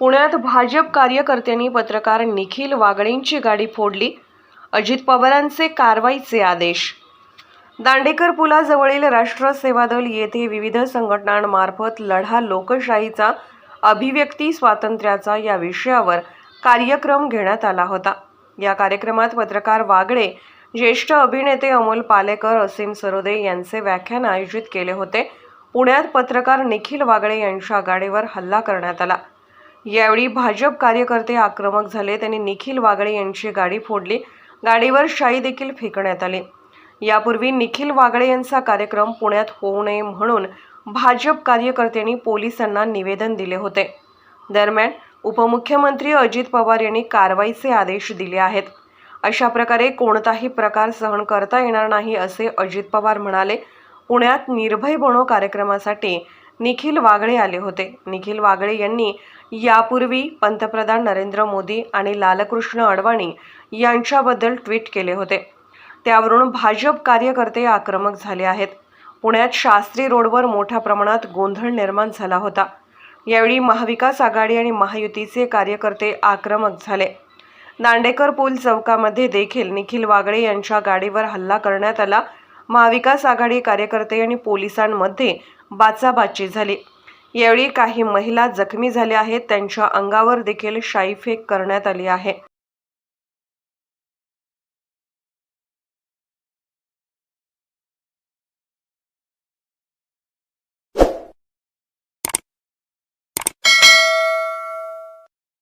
पुण्यात भाजप कार्यकर्त्यांनी पत्रकार निखिल वागळेंची गाडी फोडली. अजित पवारांचे कारवाईचे आदेश. दांडेकर पुलाजवळील राष्ट्र सेवा दल येथे विविध संघटनांमार्फत लढा लोकशाहीचा अभिव्यक्ती स्वातंत्र्याचा या विषयावर कार्यक्रम घेण्यात आला होता. या कार्यक्रमात पत्रकार वागळे ज्येष्ठ अभिनेते अमोल पालेकर असीम सरोदे यांचे व्याख्यान आयोजित केले होते. पुण्यात पत्रकार निखिल वागळे यांच्या गाडीवर हल्ला करण्यात आला. यावेळी भाजप कार्यकर्ते आक्रमक झाले. त्यांनी निखिल वागळे यांची गाडी फोडली. गाडीवर शाई देखील फेकण्यात आली. यापूर्वी निखिल वागळे यांचा कार्यक्रम पुण्यात होऊ नये म्हणून भाजप कार्यकर्त्यांनी पोलिसांना निवेदन दिले होते. दरम्यान उपमुख्यमंत्री अजित पवार यांनी कारवाईचे आदेश दिले आहेत. अशा प्रकारे कोणताही प्रकार सहन करता येणार नाही असे अजित पवार म्हणाले. पुण्यात निर्भय बनो कार्यक्रमासाठी निखिल वागळे आले होते. निखिल वागळे यांनी यापूर्वी पंतप्रधान नरेंद्र मोदी आणि लालकृष्ण अडवाणी यांच्याबद्दल ट्विट केले होते. त्यावरून भाजप कार्यकर्ते आक्रमक झाले आहेत. पुण्यात शास्त्री रोडवर मोठ्या प्रमाणात गोंधळ निर्माण झाला होता. यावेळी महाविकास आघाडी आणि महायुतीचे कार्यकर्ते आक्रमक झाले. दांडेकर पूल चौकामध्ये देखील निखिल वागळे यांच्या गाडीवर हल्ला करण्यात आला. महाविकास आघाडी कार्यकर्ते आणि पोलिसांमध्ये बाचाबाची झाली. यावेळी काही महिला जखमी झाल्या आहेत. त्यांच्या अंगावर देखील शाईफेक करण्यात आली आहे.